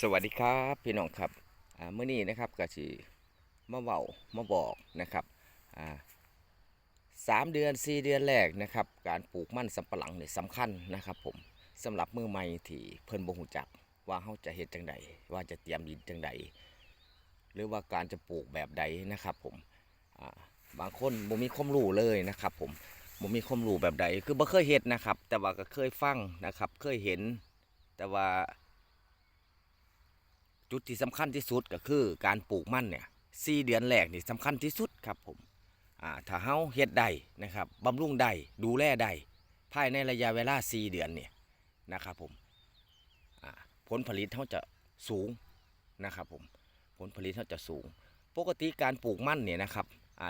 สวัสดีครับพี่น้องครับเมื่อนี้นะครับก็สิมาเว้ามาบอกนะครับสามเดือนสี่เดือนแรกนะครับการปลูกมันสำปะหลังเนี่ยสำคัญนะครับผมสำหรับมือใหม่ที่เพิ่นบ่ฮู้จักว่าเฮาจะเฮ็ดจังใดว่าจะเตรียมดินจังใดหรือว่าการจะปลูกแบบใดนะครับผมบางคนบ่มีความรู้เลยนะครับผมบ่มีความรู้แบบใดคือบ่เคยเฮ็ดนะครับ แต่ว่าก็เคยฟังนะครับเคยเห็นแต่ว่า จุดที่สำคัญที่สุดก็คือการปลูกมันเนี่ยสี่เดือนแรกนี่สำคัญที่สุดครับผมอ่าถ้าเฮาเฮ็ดได้นะครับบำรุงได้ดูแลได้ภายในระยะเวลา4เดือนเนี่ยนะครับผมผลผลิตเฮาจะสูงนะครับผมผลผลิตเฮาจะสูง ปกติการปลูกมันเนี่ยนะครับ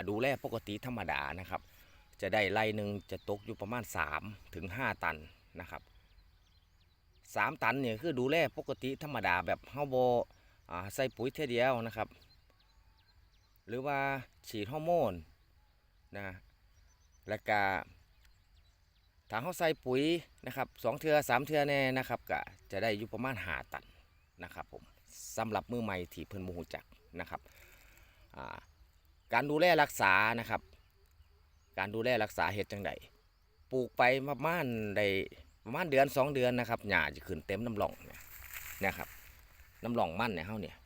ดูแลปกติธรรมดานะครับ จะได้ไร่หนึ่งจะตกอยู่ประมาณ3ถึง5ตันนะครับ สามตันเนี่ยคือดูแลปกติธรรมดาแบบเฮาโบอ่าใส่ปุ๋ยเท่เดียวนะครับ หรือว่าฉีดฮอร์โมนนะแล้วก็ถ้าเฮาใส่ปุ๋ยนะครับสองเทือสามเทือแน่นะครับก็จะได้อยู่ประมาณหาตันนะครับผมสำหรับมือใหม่ที่เพิ่นบ่ฮู้จักนะครับาการดูแลรักษานะครับ การดูแลรักษาเฮ็ดจังไดปลูกไปประมาณได้ ประมาณเดือนสองเดือนนะครับหญ้าจะขึ้นเต็มน้ำหล่องเนี่ยนะครับน้ำหล่องมั่นเนี่ยเขาเนี่ย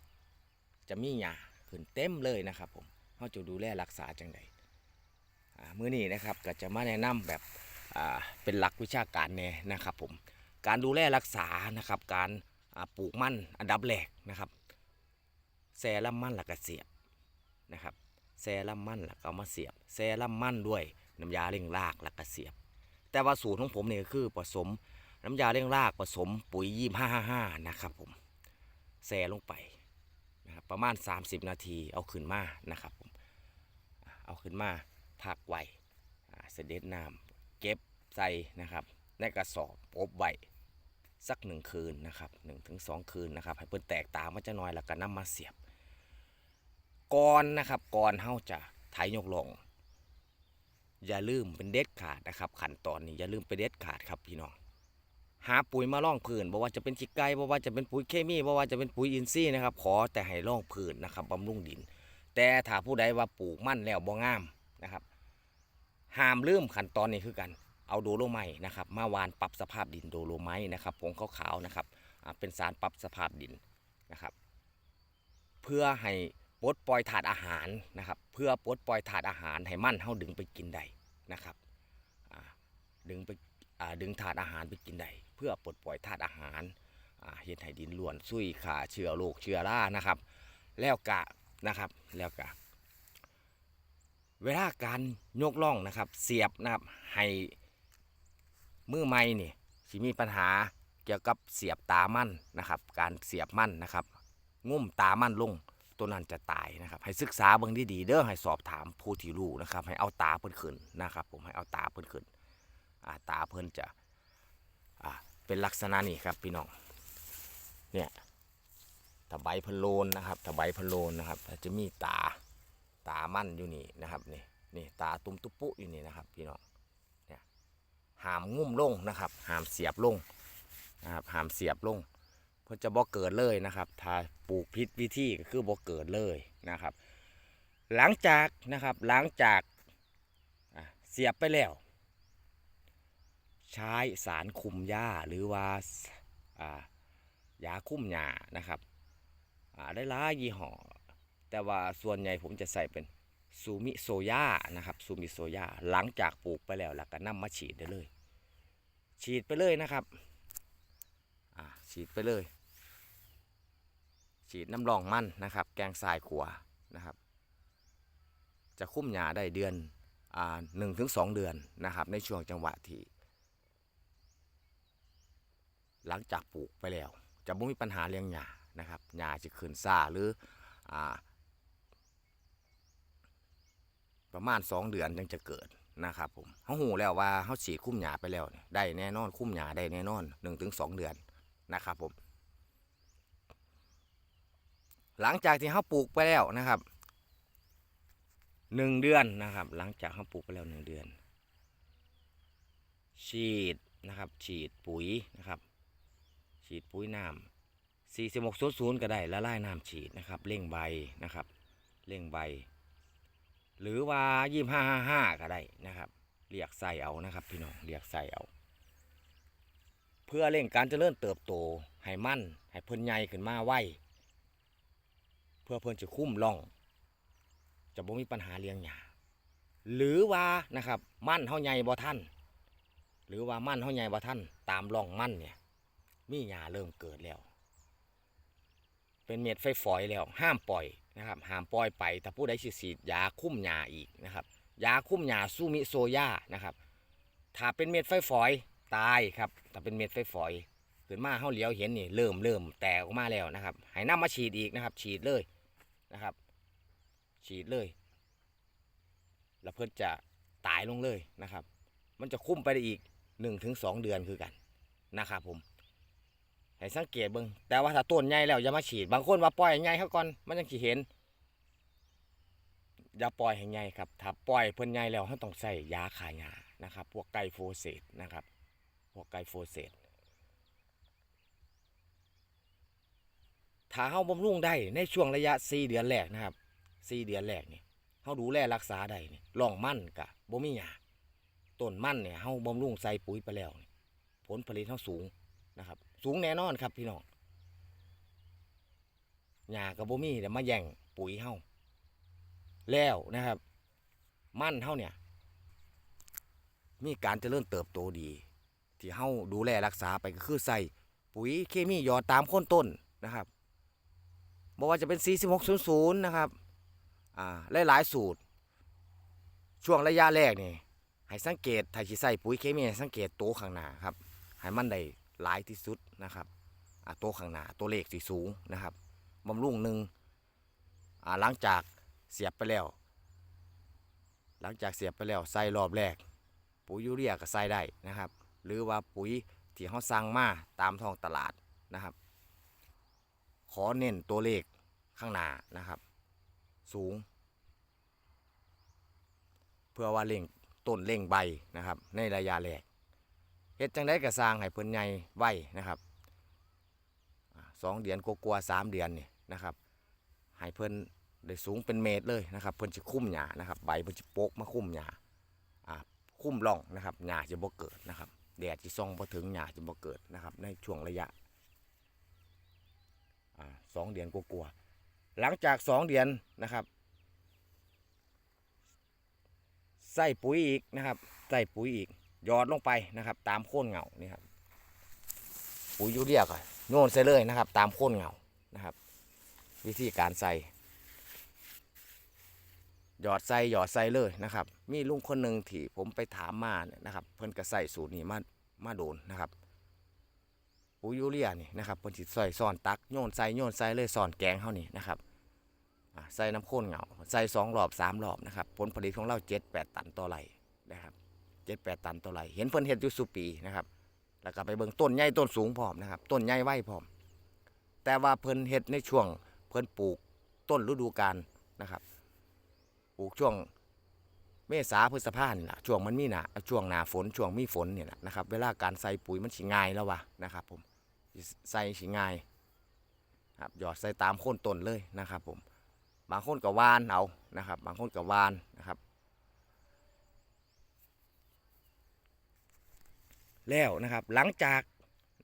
จะมีหญ้าขึ้นเต็มเลยนะครับผมเขาจะดูแลรักษาจังใดมื้อนี้นะครับก็จะมาแนะนำแบบเป็นหลักวิชาการแน่นะครับผมการดูแลรักษานะครับการปลูกมั่นอันดับแรกนะครับแซ่ลำมั่นหลักกระเสียบนะครับแซ่ลำมั่นหลักเอามาเสียบแซ่ลำมั่นด้วยน้ำยาเร่งรากหลักกระเสียบ แต่ว่าสูตรของผมเนี่ยคือผสมน้ำยาเร่งรากผสมปุ๋ยยี่ห้าห้าห้านะครับผมแซ่ลงไปนะครับประมาณ 30 นาทีเอาขึ้นมานะครับผมเอาขึ้นมาพักไว้เสด็จน้ำเก็บใส่นะครับในกระสอบอบไว้สักหนึ่งคืนนะครับหนึ่งถึงสองคืนนะครับ ให้เพิ่นแตกตามันจะน้อยแล้วก็นำมาเสียบก่อนนะครับก่อนเฮาจะไถยกลง อย่าลืมเป็นเด็ดขาดนะครับขั้นตอนนี้อย่าลืมไปเด็ดขาดครับพี่น้องหาปุ๋ยมาล่องพื้นบอกว่าจะเป็นขี้ไก่บอกว่าจะเป็นปุ๋ยเคมีบอกว่าจะเป็นปุ๋ยอินทรีย์นะครับ ขอแต่ให้ล่องพื้นนะครับบำรุงดิน แต่ถ้าผู้ใดว่าปลูกมั่นแล้วบ่งามนะครับห้ามลืมขั้นตอนนี้คือกันเอาโดโลไมต์นะครับมาวานปรับสภาพดินโดโลไมต์นะครับผงขาวๆนะครับเป็นสารปรับสภาพดินนะครับ เพื่อให้ ปลดปล่อยถาดอาหารนะครับ เพื่อปลดปล่อยถาดอาหารให้มันเฮาดึงไปกินได้นะครับดึงไปดึงถาดอาหารไปกินได้เพื่อปลดปล่อยถาดอาหารเฮ็ดให้ดินล้วนซุยขาเชื้อโรคเชื้อรานะครับ แล้วกะนะครับแล้วกะเวลาการยกล่องนะครับ เสียบนะครับให้มือไม้นี่สิมีปัญหาเกี่ยวกับเสียบตามันนะครับ การเสียบมันนะครับ งุ่มตามันลง ตัวนั้นจะตายนะครับ ให้ศึกษาเบิ่งดีๆเด้อให้สอบถามผู้ที่รู้นะครับ ให้เอาตาเพิ่นขึ้นนะครับ ผมให้เอาตาเพิ่นขึ้นอาตาเพิ่นจะเป็นลักษณะนี้ครับพี่น้องเนี่ยถ้าใบพิ่นโลนนะครับถ้าใบพิ่นโลนนะครับจะมีตาตามั่นอยู่นี่นะครับนี่นี่ตาตุ้มตุปุอยู่นี่นะครับพี่น้องเนี่ยหามงุ่มลงนะครับหามเสียบลงนะครับหามเสียบลงเพื่อจะบ่เกิดเลยนะครับถ้า ปลูกพิษวิธีก็คือบ่เกิดเลยนะครับ หลังจากนะครับหลังจากเสียบไปแล้ว ใช้สารคุมหญ้าหรือว่าอ่ายาคุ้มหญ้านะครับได้หลายยี่ห้อแต่ว่าส่วนใหญ่ผมจะใส่เป็นซูมิโซยานะครับซูมิโซยาหลังจากปลูกไปแล้วแล้วก็นำมาฉีดได้เลย ฉีดไปเลยนะครับ อ่าฉีดไปเลย ฉีดน้ำรองมันนะครับ แกงทรายขัวนะครับ จะคุ้มหยาได้เดือนหนึ่งถึงสองเดือนนะครับ ในช่วงจังหวะที่ หลังจากปลูกไปแล้ว จะไม่มีปัญหาเลี้ยงหญ้านะครับหญ้าจะขึ้นซ่าหรืออประมาณสองเดือนจึงจะเกิดนะครับผมเขาหูแล้วว่าเขาฉีดคุ้มหญ้าไปแล้วได้แน่นอนคุ้มหญ้าได้แน่นอนหนึ่งถึงสองเดือนนะครับผม หลังจากที่เขาปลูกไปแล้วนะครับหนึ่งเดือนนะครับ หลังจากเขาปลูกไปแล้วหนึ่งเดือน ฉีดนะครับ ฉีดปุ๋ยนะครับ ฉีดปุ๋ยน้ำ4600ก็ได้ละลายน้ำฉีดนะครับเร่งใบนะครับเร่งใบ หรือว่า2555ก็ได้นะครับเรียกใส่เอานะครับ พี่น้องเรียกใส่เอา เพื่อเร่งการเจริญเติบโตให้มั่นให้เพิ่นใหญ่ขึ้นมาไว พื่อเพิ่นจะคุ้มร่อง จะบ่มีปัญหาเลี้ยงหญ้าหรือว่านะครับมั่นเฮาใหญ่บ่ทันหรือว่ามั่นเฮาใหญ่บ่ทันตามร่องมั่นเนี่ยมีหญ้าเริ่มเกิดแล้ว เป็นเม็ดไฟฝอยแล้วห้ามปล่อยนะครับห้ามปล่อยไปถ้าผู้ใดสิฉีดยาคุ้มหญ้าอีกนะครับยาคุ้มหญ้าซูมิโซยานะครับถ้าเป็นเม็ดไฟฝอยตายครับถ้าเป็นเม็ดไฟฝอยขึ้นมาเฮาเหลียวเห็นนี่เริ่มเริ่มแตกออกมาแล้วนะครับให้นำมาฉีดอีกนะครับ ฉีดเลย นะครับ ฉีดเลย แล้วเพื่อจะตายลงเลยนะครับ มันจะคุ้มไปได้อีก1นถึงสเดือนคือกันนะครับผมให้สังเกตเบิ่งแต่ว่าถ้าต้นใหญ่แล้วอย่ามาฉีด บางคนว่าปล่อยใหญ่เขาก่อนมันยังสิเห็น อย่าปล่อยให้ใหญ่ครับ ถ้าปล่อยเพิ่นใหญ่แล้วเขาต้องใส่ยาฆ่าหญ้านะครับ พวกไกโฟเสตนะครับ พวกไกโฟเสต ถ้าเฮาบำรุงได้ในช่วงระยะ 4 เดือนแรกนะครับ 4 เดือนแรกนี่เฮาดูแลรักษาได้นี่ร่องมั่นกะบ่มีหญ้าต้นมั่นเนี่ยเฮาบำรุงใส่ปุ๋ยไปแล้วนี่ผลผลิตเฮาสูงนะครับ สูงแน่นอนครับพี่น้องหญ้ากับบ่มีแต่มาแย่งปุ๋ยเฮาแล้วนะครับ มั่นเฮาเนี่ย มีการเจริญเติบโตดี ที่เฮาดูแลรักษาไปก็คือใส่ปุ๋ยเคมีหยอดตามโคนต้นนะครับ บ่ว่าจะเป็น 4600 นะครับอ่าหลายๆสูตร ช่วงระยะแรกนี่ให้สังเกตถ้าสิใส่ปุ๋ยเคมีให้สังเกตตัวข้างหน้าครับให้มันได้หลายที่สุดนะครับอ่าตัวข้างหน้าตัวเลขสีสูงนะครับบำรุงหนึ่งอ่าหลังจากเสียบไปแล้ว หลังจากเสียบไปแล้วใส่รอบแรก ปุ๋ยยูเรียก็ใส่ได้นะครับ หรือว่าปุ๋ยที่เขาสั่งมาตามท้องตลาดนะครับ อเน้นตัวเลขข้างหน้านะครับ สูง เพื่อว่าเล่งต้นเล่งใบนะครับ ในระยะแรกเฮ็ดจังได้กระสร้างให้เพิ่นใหญ่ไว้นะครับสองเดือนกลัวาสามเดือนนี่นะครับให้เพิ่นได้สูงเป็นเมตรเลยนะครับ เพิ่นจะคุ้มหญ้านะครับใบเพิ่นจะโปกมาคุ้มหญ้าคุ้มร่องนะครับหญ้าจะบ่เกิดนะครับแดดจะส่องพอถึงหญ้าจะบ่เกิดนะครับ ในช่วงระยะ สองเดือนกลัวาๆหลังจากสองเดือนนะครับใส่ปุ๋ยอีกนะครับใส่ปุ๋ยอีกหยอดลงไปนะครับ ตามโค่นเหงานี่ครับปุ๋ยยูเรียก่อนโยนใส่เลยนะครับ ตามโค่นเหงานะครับ วิธีการใส่หยอดใส่หยอดใส่เลยนะครับ มีลุงคนหนึ่งที่ผมไปถามมาเนี่ยนะครับ เพิ่นก็ใส่สูตรนี้มามาโดนนะครับ ปุ๋ยยูเรียนี่นะครับเพิ่นสิใส่ซ่อนตักโยนใส่โยนใส่เลยซ่อนแกงเฮานี่นะครับอ่าใส่น้ำข้นเหงาใส่สองรอบสามรอบนะครับผลผลิตของเราเจ็ดแปดตันต่อไร่นะครับเจ็ดแปดตันต่อไร่เห็นเพิ่นเฮ็ดอยู่สุปีนะครับแล้วก็ไปเบิ่งต้นใหญ่ต้นสูงพร้อมนะครับต้นใหญ่ไว้พร้อม แต่ว่าเพิ่นเฮ็ดในช่วงเพิ่นปลูกต้นฤดูกาลนะครับปลูกช่วงเมษาพฤษภาเนี่ยนะช่วงมันมีหนาช่วงหนาฝนช่วงมีฝนเนี่ยนะครับเวลาการใส่ปุ๋ยมันสิง่ายแล้ววะนะครับผม ใส่สิง่ายครับหยอดใส่ตามโคนต้นเลยนะครับผมบางคนก็หวานเอานะครับ บางคนก็หวานนะครับแล้วนะครับหลังจาก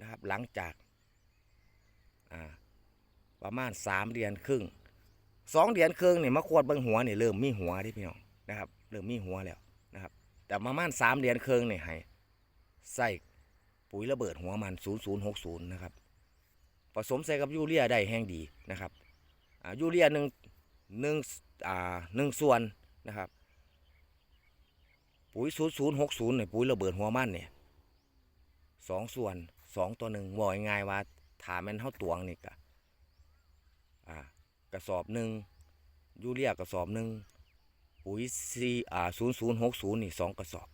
นะครับหลังจากประมาณสามเดือนครึ่งสองเดือนครึ่งเนี่ยมาขวดเบิ่งหัวเนี่ยเริ่มมีหัวที่พี่น้องนะครับเริ่มมีหัวแล้วนะครับ แต่ประมาณสามเดือนครึ่งเนี่ยให้ใส่ ปุ๋ยระเบิดหัวมัน 0060 นะครับ ผสมใส่กับยูเรียได้แห้งดีนะครับยูเรียหนึ่งหนึ่งอ่าหนึ่งส่วนนะครับ ปุ๋ย 0060เนี่ยปุ๋ยระเบิดหัวมันเนี่ยสองส่วนสองตัวหนึ่งบอกง่ายว่าถาแมันเท่าตวงนี่กะอ่ากระสอบหนึ่งยูเรียกระสอบหนึ่งปุ๋ยซีอ่าศูนย์ศูนย์หกศูนย์นี่สองกระสอบ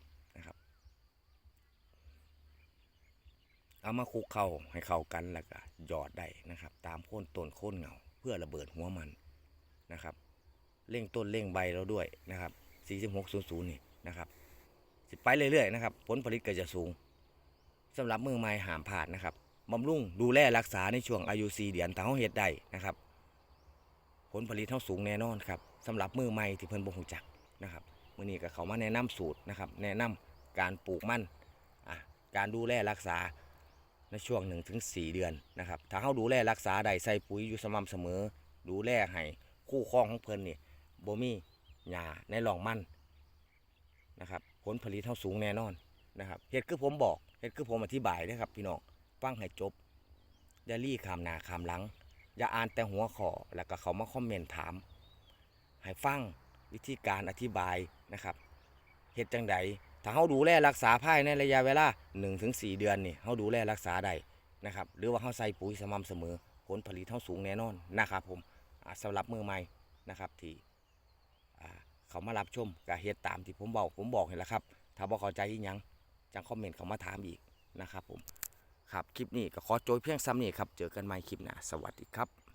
เอามาคุกเข้าให้เข้ากันแล้วก็หยอดได้นะครับ ตามโค่นต้นโค่นเงาเพื่อระเบิดหัวมันนะครับเร่งต้นเร่งใบเราด้วยนะครับ4600นี่นะครับสิไปเรื่อยๆนะครับ ผลผลิตก็จะสูงสำหรับมือไม้หามผ่านนะครับบำรุงดูแลรักษาในช่วงอายุ4เดือนถ้าเฮาเฮ็ดได้นะครับ ผลผลิตเท่าสูงแน่นอนครับสำหรับมือใหม่ที่เพิ่นบ่ฮู้จักนะครับมื้อนี้ก็เขามาแนะนำสูตรนะครับ แนะนำการปลูกมันอะการดูแลรักษา ในช่วง1ถึง4เดือนนะครับถ้าเฮาดูแลรักษาได้ใส่ปุ๋ยอยู่สม่ำเสมอ ดูแลให้คู่ครองของเพิ่นนี่บ่มีหญ้าในร่องมันนะครับผลผลิตเท่าสูงแน่นอนนะครับเฮ็ดคือผมบอกเฮ็ดคือผมอธิบายนะครับพี่น้องฟังให้จบอย่าลี่ขามหนาขามหลัง อย่าอ่านแต่หัวข้อแล้วก็เขามาคอมเมนต์ถาม ให้ฟังวิธีการอธิบายนะครับเฮ็ดจังใด ถ้าเฮาดูแลรักษาภายในระยะเวลา 1-4 เดือนนี่เฮาดูแลรักษาได้นะครับหรือว่าเฮาใส่ปุ๋ยสม่ำเสมอ ผลผลิตเฮาสูงแน่นอนนะครับผมอ่าสำหรับมือใหม่นะครับที่เขามารับชมก็เฮ็ดตามที่ผมบอกผมบอกเห็นแล้วครับ ถ้าบ่เข้าใจอีหยังจังคอมเมนต์เขามาถามอีกนะครับผมครับคลิปนี้ก็ขอโจยเพียงซ้ำนี้ครับเจอกันใหม่คลิปหน้าสวัสดีครับ